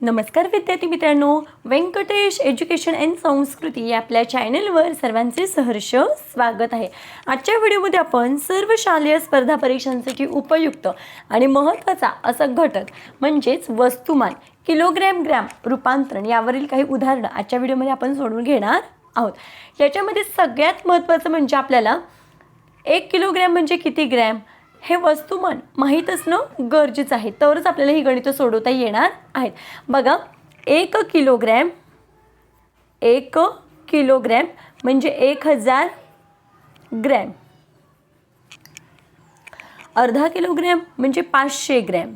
नमस्कार विद्यार्थी मित्रांनो व्यंकटेश एज्युकेशन अँड संस्कृती या आपल्या चॅनलवर सर्वांचे सहर्ष स्वागत आहे. आजच्या व्हिडिओमध्ये आपण सर्व शालेय स्पर्धा परीक्षांसाठी उपयुक्त आणि महत्त्वाचा असा घटक म्हणजेच वस्तुमान किलोग्रॅम ग्रॅम रूपांतरण यावरील काही उदाहरणं आजच्या व्हिडिओमध्ये आपण सोडून घेणार आहोत. याच्यामध्ये सगळ्यात महत्त्वाचं म्हणजे आपल्याला एक किलोग्रॅम म्हणजे किती ग्रॅम? हे वस्तुमान माहीत असणं गरजेचं आहे. तरच आपल्याला ही गणितं सोडवता येणार आहेत. बघा एक किलोग्रॅम एक किलोग्रॅम म्हणजे एक हजार ग्रॅम. अर्धा किलोग्रॅम म्हणजे पाचशे ग्रॅम.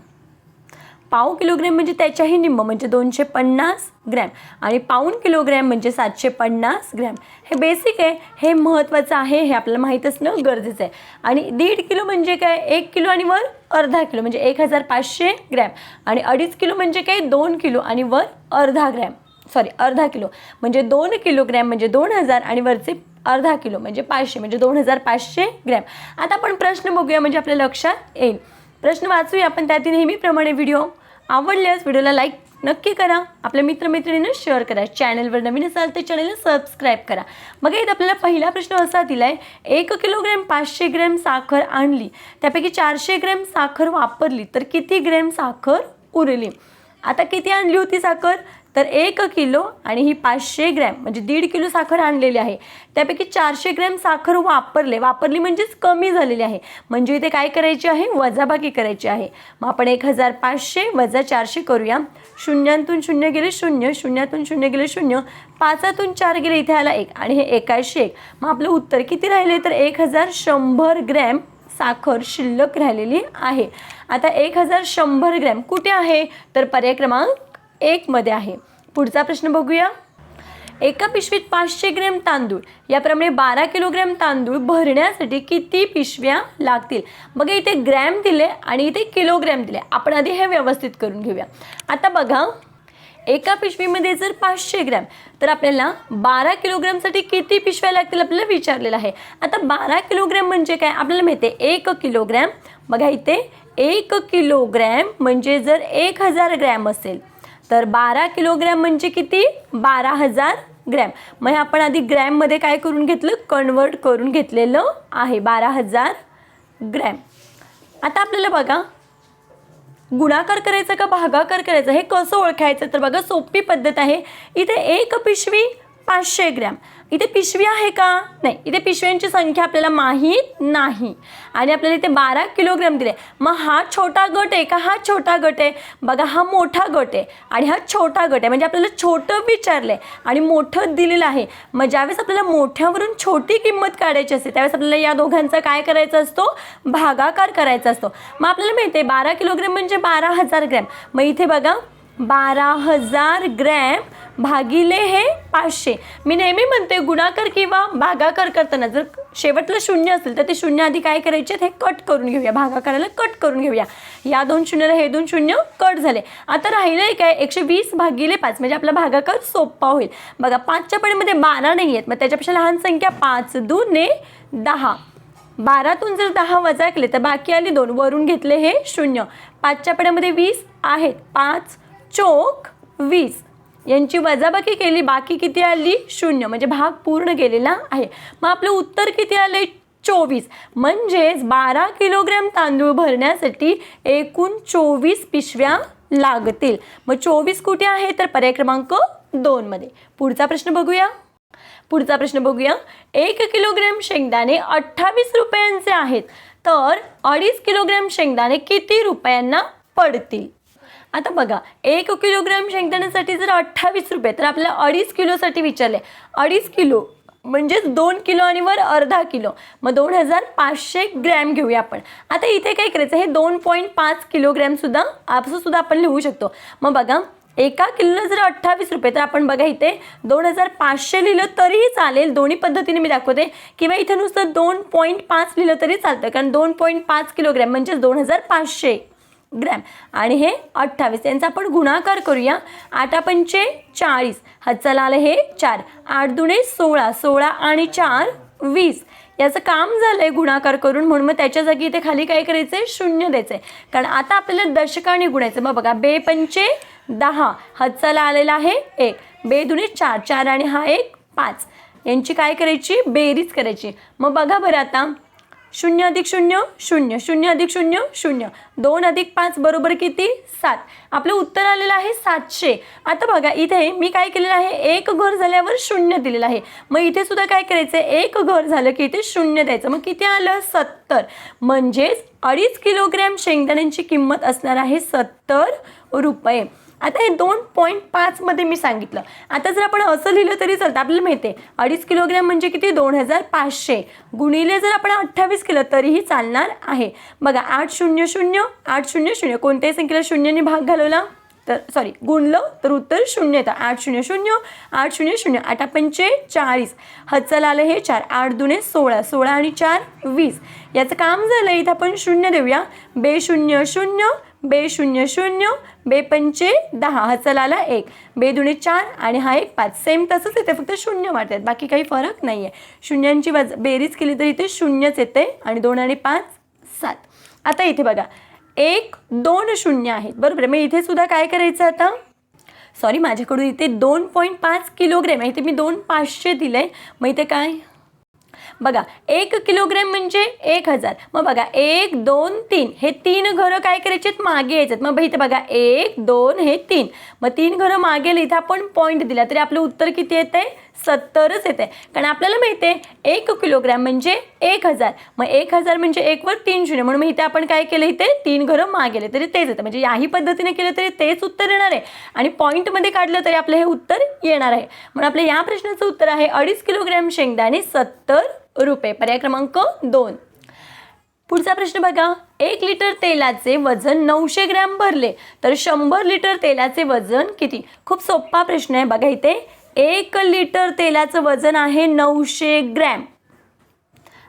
पाव किलोग्रॅम म्हणजे त्याच्याही निम्म म्हणजे दोनशे पन्नास ग्रॅम. आणि पाऊण किलोग्रॅम म्हणजे सातशे पन्नास ग्रॅम. हे बेसिक आहे हे महत्त्वाचं आहे हे आपल्याला माहीत असणं गरजेचं आहे. आणि दीड किलो म्हणजे काय? एक किलो आणि वर अर्धा किलो म्हणजे एक हजार पाचशे ग्रॅम. आणि अडीच किलो म्हणजे काय? दोन किलो आणि वर अर्धा ग्रॅम. सॉरी अर्धा किलो. म्हणजे दोन किलोग्रॅम म्हणजे दोन हजार आणि वरचे अर्धा किलो म्हणजे पाचशे म्हणजे दोन हजार पाचशे ग्रॅम. आता आपण प्रश्न बघूया म्हणजे आपल्या लक्षात येईल. प्रश्न वाचूया आपण त्यातील नेहमीप्रमाणे व्हिडिओ आवडल्यास व्हिडिओला लाईक नक्की करा. आपल्या मित्रमैत्रिणींना शेअर करा. चॅनलवर नवीन असाल तर चॅनलला सबस्क्राईब करा. बघा इथं आपल्याला पहिला प्रश्न असा दिला आहे एक किलोग्रॅम पाचशे ग्रॅम साखर आणली त्यापैकी चारशे ग्रॅम साखर वापरली तर किती ग्रॅम साखर उरली? आता किती आणली होती साखर? तर एक किलो आणि ही पाचशे ग्रॅम म्हणजे दीड किलो साखर आणलेली आहे. त्यापैकी चारशे ग्रॅम साखर वापरले. वापरली म्हणजेच कमी झालेली आहे. म्हणजे इथे काय करायची आहे? वजाबाकी करायची आहे. मग आपण एक हजार पाचशे वजा चारशे करूया. शून्यातून शून्य गेले शून्य शून्यातून शून्य गेले शून्य पाचातून चार गेले इथे आला एक आणि हे एकाशे एक. मग आपलं उत्तर किती राहिले? तर एक हजार शंभर ग्रॅम साखर शिल्लक राहिलेली आहे. आता एक हजार शंभर ग्रॅम कुठे आहे? तर पर्याय क्रमांक एकमध्ये आहे. पुढचा प्रश्न बघूया. एका पिशवीत पाचशे ग्रॅम तांदूळ याप्रमाणे बारा किलोग्रॅम तांदूळ भरण्यासाठी किती पिशव्या लागतील? बघा इथे ग्रॅम दिले आणि इथे किलोग्रॅम दिले. आपण आधी हे व्यवस्थित करून घेऊया. आता बघा एका पिशवीमध्ये जर पाचशे ग्रॅम तर आपल्याला बारा किलोग्रॅमसाठी किती पिशव्या लागतील आपल्याला विचारलेलं आहे. आता बारा किलोग्रॅम म्हणजे काय? आपल्याला माहिती आहे एक किलोग्रॅम. बघा इथे एक किलोग्रॅम म्हणजे जर एक हजार ग्रॅम असेल तर बारा किलोग्रॅम म्हणजे किती? बारा हजार ग्रॅम. मग हे आपण आधी ग्रॅममध्ये काय करून घेतलं? कन्वर्ट करून घेतलेलं आहे. बारा हजार ग्रॅम. आता आपल्याला बघा. गुणाकार करायचा का भागाकार करायचा? हे कसं ओळखायचं? तर बघा सोपी पद्धत आहे. इथे एक पिशवी पाचशे ग्रॅम. इथे पिशवी आहे का? नाही. इथे पिशव्यांची संख्या आपल्याला माहीत नाही. आणि आपल्याला इथे बारा किलोग्रॅम दिले. मग हा छोटा गट आहे का? हा छोटा गट आहे. बघा हा मोठा गट आहे. आणि हा छोटा गट आहे. म्हणजे आपल्याला छोटं विचारलं आहे आणि मोठं दिलेलं आहे. मग ज्यावेळेस आपल्याला मोठ्यावरून छोटी किंमत काढायची असते त्यावेळेस आपल्याला या दोघांचा काय करायचा असतो? भागाकार करायचा असतो. मग आपल्याला माहिती आहे बारा किलोग्रॅम म्हणजे बारा हजार ग्रॅम. मग इथे बघा बारा हजार ग्रॅम भागिले हे पाचशे. मी नेहमी म्हणते गुणाकार किंवा भागाकार करताना जर शेवटलं शून्य असेल तर ते शून्य आधी काय करायचे हे कट करून घेऊया. भागाकाराला कट करून घेऊया. या दोन शून्याला हे दोन शून्य कट झाले. आता राहिलं आहे काय? एकशे वीस भागिले पाच म्हणजे आपला भागाकार सोपा होईल. बघा पाचच्या पडीमध्ये बारा नाही आहेत मग त्याच्यापेक्षा लहान संख्या पाच दुने दहा. बारातून जर दहा वजा केले तर बाकी आली दोन. वरून घेतले हे शून्य. पाचच्या पड्यामध्ये वीस आहेत. पाच चोक वीस. यांची वजाबाकी केली बाकी किती आली? शून्य. म्हणजे भाग पूर्ण केलेला आहे. मग आपलं उत्तर किती आले चोवीस. म्हणजेच बारा किलोग्रॅम तांदूळ भरण्यासाठी एकूण चोवीस पिशव्या लागतील. मग चोवीस कुठे आहे? तर पर्याय क्रमांक दोनमध्ये पुढचा प्रश्न बघूया. पुढचा प्रश्न बघूया. एक किलोग्रॅम शेंगदाणे अठ्ठावीस रुपयांचे आहेत. तर अडीच किलोग्रॅम शेंगदाणे किती रुपयांना पडतील? आता बघा एक किलोग्रॅम शेंगदाण्यासाठी जर अठ्ठावीस रुपये तर आपल्याला अडीच किलोसाठी विचारले. अडीच किलो म्हणजेच दोन किलो आणि वर अर्धा किलो. मग दोन हजार पाचशे ग्रॅम घेऊया आपण. आता इथे काय करायचं हे दोन पॉईंट पाच किलोग्रॅमसुद्धा असं सुद्धा आपण लिहू शकतो. मग बघा एका किलोला जर अठ्ठावीस रुपये तर आपण बघा इथे दोन हजार पाचशे लिहिलं तरीही चालेल. दोन्ही पद्धतीने मी दाखवते. किंवा इथे नुसतं दोन पॉईंट पाच लिहिलं तरी चालतं. कारण दोन पॉईंट पाच किलोग्रॅम म्हणजेच दोन हजार पाचशे. ग्रॅम. आणि हे अठ्ठावीस. यांचा आपण गुणाकार करूया. आठ पंचे चाळीस. हातचाला आलं हे चार. आठ दुणे सोळा. सोळा आणि चार वीस. याचं काम झालं आहे गुणाकार करून. म्हणून मग त्याच्या जागी इथे खाली काय करायचं आहे शून्य द्यायचं आहे कारण आता आपल्याला दशकाने गुणायचं मग बघा बे पंचे दहा. हत्साला आलेला आहे एक. बे दुणे चार. चार आणि हा एक पाच. यांची काय करायची? बेरीज करायची. मग बघा बरं आता. शून्य अधिक शून्य शून्य. शून्य अधिक शून्य शून्य. दोन अधिक पाच बरोबर किती? सात. आपलं उत्तर आलेलं आहे सातशे. आता बघा इथे मी काय केलेलं आहे? एक घर झाल्यावर शून्य दिलेलं आहे. मग इथे सुद्धा काय करायचं एक घर झालं की इथे शून्य द्यायचं. मग किती आलं? सत्तर. म्हणजेच अडीच किलोग्रॅम शेंगदाण्यांची किंमत असणार आहे सत्तर रुपये. आता हे दोन पॉईंट पाचमध्ये मी सांगितलं. आता जर आपण असं लिहिलं तरी चालतं. आपल्याला माहिती आहे अडीच किलोग्रॅम म्हणजे किती? दोन हजार पाचशे. गुणिले जर आपण अठ्ठावीस केलं तरीही चालणार आहे. बघा आठ शून्य शून्य आठ शून्य शून्य. कोणत्याही संख्येला शून्यने भाग घालवला. तर सॉरी गुणलं तर उत्तर शून्य येतं. आठ शून्य शून्य आठ शून्य शून्य. आठ पंचे चाळीस. हत्सल आलं हे चार. आठ दुने सोळा. सोळा आणि चार वीस. याचं काम झालं इथं आपण शून्य देऊया. बे शून्य शून्य बे शून्य शून्य बे पंचे दहा. हचल आला एक. बे दुणे चार आणि हा एक पाच. सेम तसंच येते फक्त शून्य वाटतात बाकी काही फरक नाही आहे शून्यांची वज बेरीज केली तर इथे शून्यच येते आणि दोन आणि पाच सात. आता इथे बघा. एक दोन शून्य आहेत. बरोबर मग इथे सुद्धा काय करायचं आता? सॉरी माझ्याकडून इथे दोन पॉईंट पाच किलोग्रॅम आहे. इथे मी दोन पाचशे दिलं आहे मग इथे काय? बघा एक किलोग्रॅम म्हणजे एक हजार. मग बघा एक दोन तीन. हे तीन घरं काय करायचे आहेत मागे यायचे मग इथे बघा एक दोन हे तीन. मग तीन घरं मागे इथं आपण पॉईंट दिला. तरी आपलं उत्तर किती येते सत्तरच येते कारण आपल्याला माहिती आहे एक किलोग्रॅम म्हणजे एक हजार. मग एक हजार म्हणजे एकवर तीन शून्य. म्हणून मग इथे आपण काय केलं? इथे तीन घरं मागेले तरी तेच येतं. म्हणजे याही पद्धतीने केलं तरी तेच उत्तर येणार आहे. आणि पॉईंटमध्ये काढलं तरी आपलं हे उत्तर येणार आहे. म्हणून आपल्या या प्रश्नाचं उत्तर आहे अडीच किलोग्रॅम शेंगदाणे सत्तर रुपये. पर्याय क्रमांक दोन. पुढचा प्रश्न बघा. एक लिटर तेलाचे वजन नऊशे ग्रॅम भरले तर शंभर लिटर तेलाचे वजन किती? खूप सोपा प्रश्न आहे बघा इथे. एक लिटर तेलाचं वजन आहे नऊशे ग्रॅम.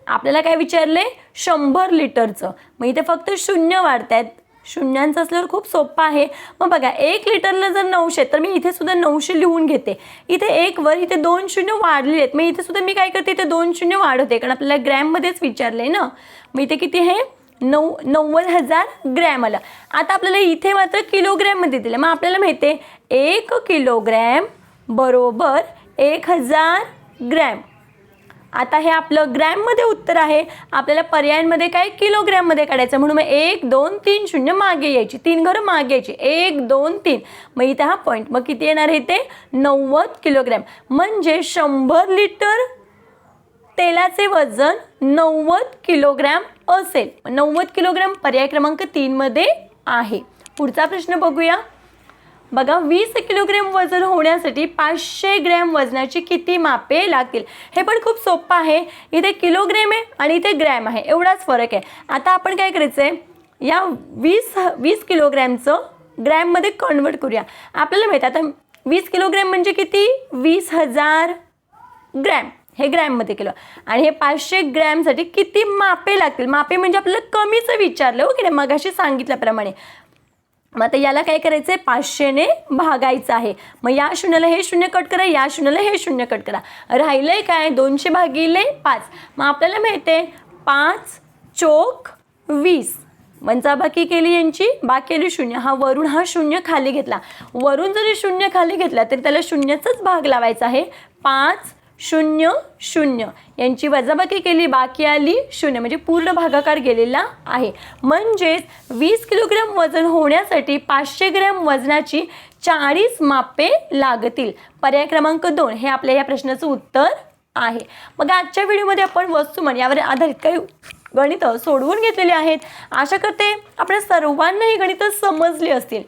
आपल्याला काय विचारले? शंभर लिटरचं. मग इथे फक्त शून्य वाढत आहेत शून्यांचं असल्यावर खूप सोपं आहे. मग बघा एक लिटरला जर नऊशे तर मी इथे सुद्धा नऊशे लिहून घेते. इथे एक वर इथे दोन शून्य वाढलेले आहेत. मग इथे सुद्धा मी काय करते इथे दोन शून्य वाढवते. कारण आपल्याला ग्रॅममध्येच विचारले ना? मग इथे किती आहे? नऊ नव्वद हजार ग्रॅम आलं. आता आपल्याला इथे मात्र किलोग्रॅममध्ये दिलं मग आपल्याला माहिती आहे एक किलोग्रॅम बरोबर एक हजार ग्रॅम आता हे आपलं ग्रॅममध्ये उत्तर आहे. आपल्याला पर्यायांमध्ये काय किलोग्रॅममध्ये काढायचं? म्हणून मग एक दोन तीन शून्य मागे यायची. तीन घरं मागे यायची. एक दोन तीन. मग इथे हा पॉईंट मग किती येणार आहे ते नव्वद किलोग्रॅम. म्हणजे शंभर लिटर तेलाचे वजन नव्वद किलोग्रॅम असेल. नव्वद किलोग्रॅम पर्याय क्रमांक तीनमध्ये आहे. पुढचा प्रश्न बघूया. बघा वीस किलोग्रॅम वजन होण्यासाठी पाचशे ग्रॅम वजनाची किती मापे लागतील? हे पण खूप सोपं आहे. इथे किलोग्रॅम आहे आणि इथे ग्रॅम आहे. एवढाच फरक आहे. आता आपण काय करायचं आहे या वीस वीस किलोग्रॅमचं ग्रॅममध्ये कन्वर्ट करूया. आपल्याला माहिती आता वीस किलोग्रॅम म्हणजे किती? वीस हजार ग्रॅम. हे ग्रॅममध्ये केलं. आणि हे पाचशे ग्रॅमसाठी किती मापे लागतील? मापे म्हणजे आपल्याला कमीच विचारलं हो की नाही? मगाशी सांगितल्याप्रमाणे. मग आता याला काय करायचं आहे पाचशेने भागायचं आहे. मग या शून्याला हे शून्य कट करा या शून्याला हे शून्य कट करा. राहिलं आहे काय? दोनशे भागिले पाच. मग आपल्याला मिळते पाच चोक वीस. वंचाबाकी केली यांची बाकी केली शून्य. हा वरून हा शून्य खाली घेतला. वरून जरी शून्य खाली घेतला तरी त्याला शून्याचाच भाग लावायचा आहे. पाच शून्य शून्य. यांची वजाबाकी केली बाकी आली शून्य. म्हणजे पूर्ण भागाकार गेलेला आहे. म्हणजेच वीस किलोग्रॅम वजन होण्यासाठी पाचशे ग्रॅम वजनाची चाळीस मापे लागतील. पर्याय क्रमांक दोन. हे आपल्या या प्रश्नाचं उत्तर आहे. मग आजच्या व्हिडिओमध्ये आपण वस्तुमान यावर आधारित काही गणितं सोडवून घेतलेली आहेत. आशा करते आपल्या सर्वांना ही गणितं समजली असतील.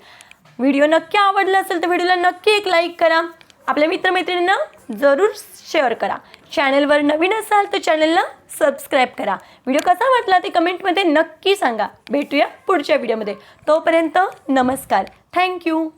व्हिडिओ नक्की आवडला असेल तर व्हिडिओला नक्की एक लाईक करा. आपल्या मित्रमैत्रिणींना जरूर शेअर करा. चॅनलवर नवीन असाल तर चॅनलला सबस्क्राईब करा. व्हिडिओ कसा वाटला ते कमेंटमध्ये नक्की सांगा. भेटूया पुढच्या व्हिडिओमध्ये तोपर्यंत नमस्कार. थँक्यू